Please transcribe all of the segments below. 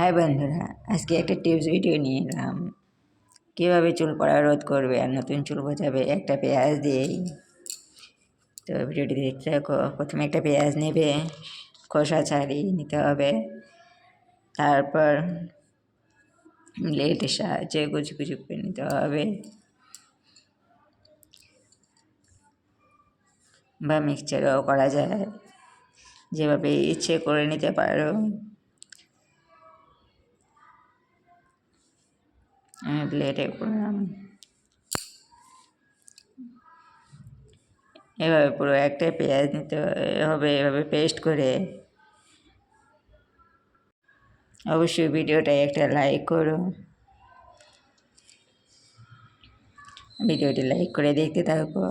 High বন্ধুরা, আজকে একটা টিপস ভিডিও নিয়ে এলাম। কীভাবে চুল পড়া রোধ করবে আর নতুন চুল বোঝাবে? একটা পেঁয়াজ দিয়েই। তো ভিডিওটি দেখতে থাকো, প্রথমে একটা পেঁয়াজ নেবে, খোসা ছাড়িয়ে নিতে হবে। তারপর ব্লেডের সাহায্যে কুচি কুচি করে নিতে হবে। বা মিক্সচারও করা যায়। যেভাবে ইচ্ছে করে নিতে পারো। ব্লেডে করলাম। এভাবে পুরো একটা পেঁয়াজ নিতে হবে, এভাবে পেস্ট করে। অবশ্যই ভিডিওটায় একটা লাইক করো। ভিডিওটি লাইক করে দেখতে থাকো।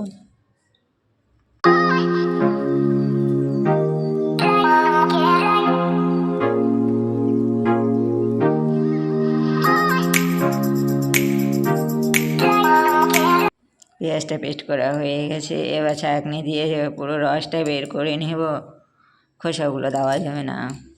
পেঁয়াজটা পেস্ট করা হয়ে গেছে। এবার ছাঁকনি দিয়ে পুরো রসটা বের করে নেব। খোসাগুলো দেওয়া যাবে না।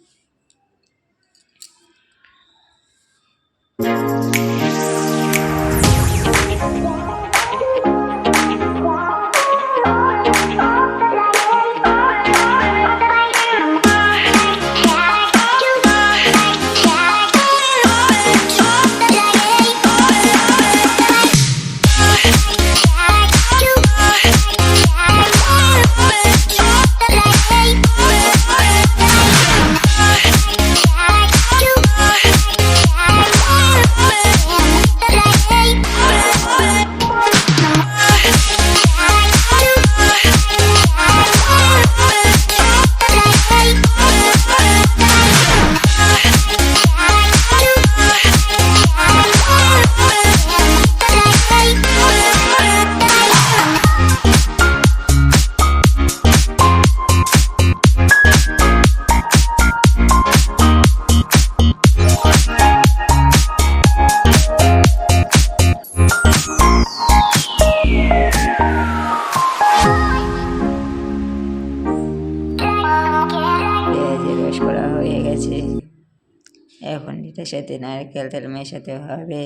সাথে নারকেল তেল মেশাতে হবে।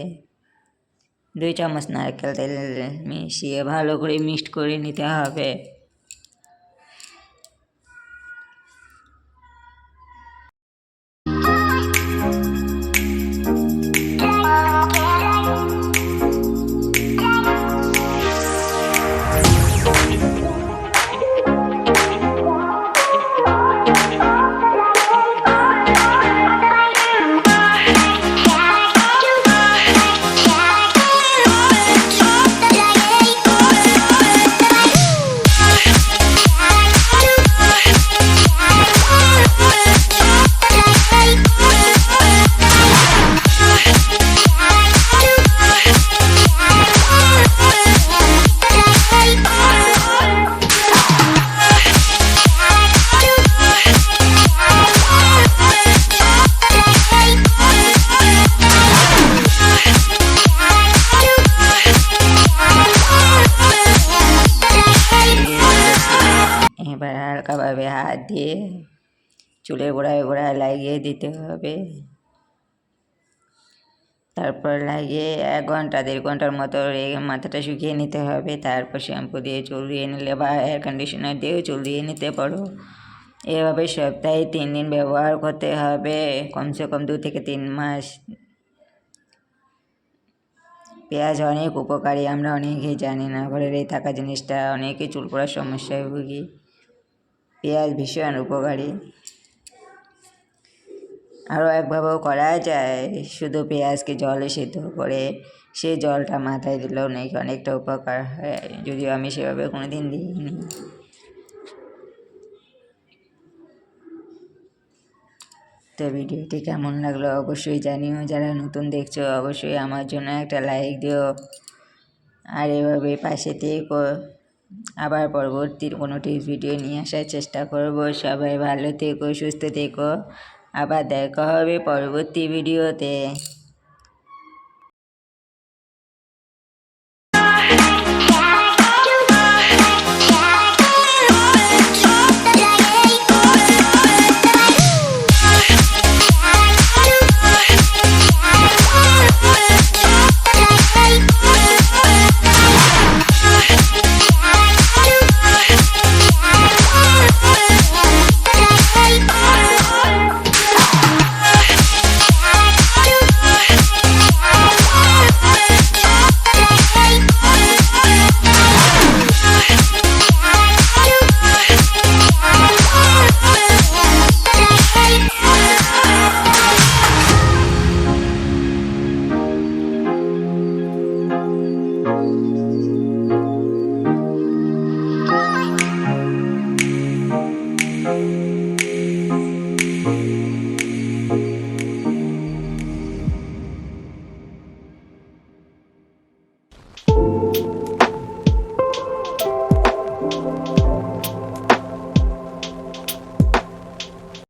দুই চামচ নারকেল তেল মিশিয়ে ভালো করে মিক্সড করে নিতে হবে। হালকাভাবে হাত দিয়ে চুলের গোড়ায় গোড়ায় লাগিয়ে দিতে হবে। তারপর লাগিয়ে এক ঘণ্টা, দেড় ঘণ্টার মতো মাথাটা শুকিয়ে নিতে হবে। তারপর শ্যাম্পু দিয়ে চুল দিয়ে নিলে বা এয়ার কন্ডিশনার দিয়েও চুল দিয়ে নিতে পারো। এভাবে সপ্তাহে তিন দিন ব্যবহার করতে হবে, কমসে কম দু থেকে তিন মাস। পেঁয়াজ অনেক উপকারী, আমরা অনেকেই জানি না ঘরের এই থাকা জিনিসটা অনেকেই চুল পড়ার সমস্যায় ভুগি। পেঁয়াজ ভীষণ উপকারী। আরও একভাবেও করা যায়, শুধু পেঁয়াজকে জলে সিদ্ধ করে সেই জলটা মাথায় দিলেও নাকি অনেকটা উপকার হয়, যদিও আমি সেভাবে কোনো দিন দিইনি। তো ভিডিওটি কেমন লাগল অবশ্যই জানিও, যারা নতুন দেখছ অবশ্যই আমার জন্য একটা লাইক দিও। আর এভাবে পাশে থেকো। আবার পরবর্তী কোনো টিপস, ভিডিও নিয়ে আসার চেষ্টা করব। সবাই ভালো থেকো, সুস্থ থেকো। আবার দেখা হবে পরবর্তী ভিডিওতে।